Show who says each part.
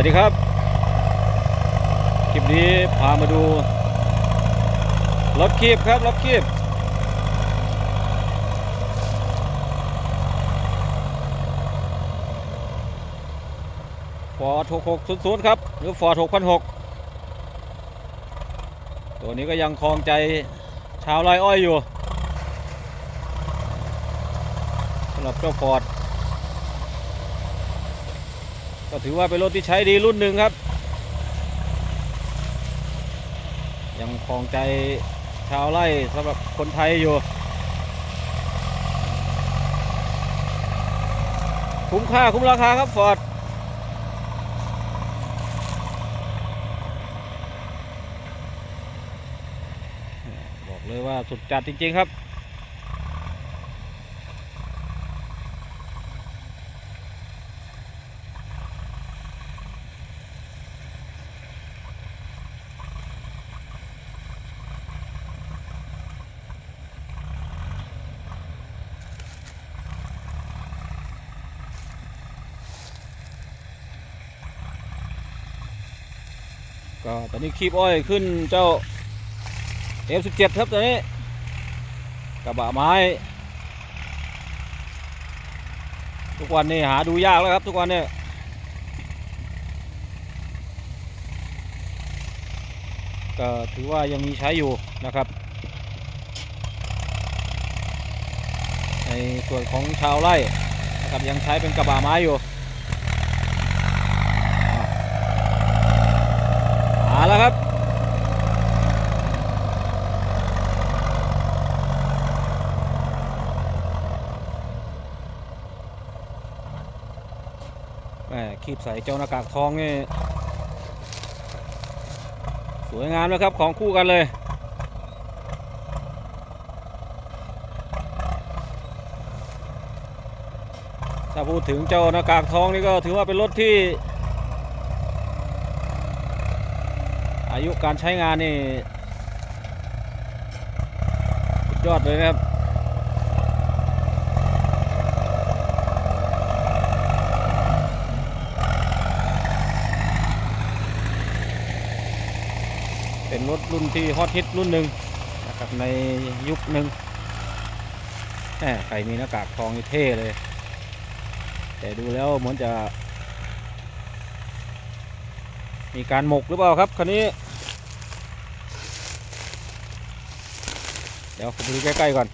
Speaker 1: วัสดีครับ คลิปนี้พามาดูรถคีบครับรถคีบฟอร์ด6600ครับ หรือฟอร์ด6006ตัวนี้ก็ยังคลองใจชาวไร่อ้อยอยู่สำหรับเจ้าฟอร์ด ก็ถือว่าเป็นรถที่ใช้ดีรุ่นหนึ่งครับ ยังคลองใจชาวไร่สำหรับคนไทยอยู่ คุ้มค่าคุ้มราคาครับฟอร์ดบอกเลยว่าสุดจัดจริง ๆ ครับ ก็ตอนนี้คีบอ้อยขึ้นเจ้า F17 ครับตอนนี้กระบะไม้ ทุกวันนี้หาดูยากแล้วครับทุกวันนี้ก็ถือว่ายังมีใช้อยู่นะครับ ในส่วนของชาวไร่นะครับยังใช้เป็นกระบะไม้อยู่ มาแล้ว ครับ แหมคีบใส่เจ้าหน้ากากทองนี่ สวยงามนะครับของคู่กันเลยถ้าพูดถึงเจ้าหน้ากากทองนี่ก็ถือว่าเป็นรถที่ อายุการใช้งานนี่ยอดเลยนะครับ เป็นรถรุ่นที่ฮอตฮิตรุ่นหนึ่งนะครับในยุคหนึ่งแหมใครมีหน้ากากทองนี่เท่เลย แต่ดูแล้วเหมือนจะ มีการหมกหรือเปล่าครับคันนี้ เดี๋ยวผมดูใกล้ๆก่อน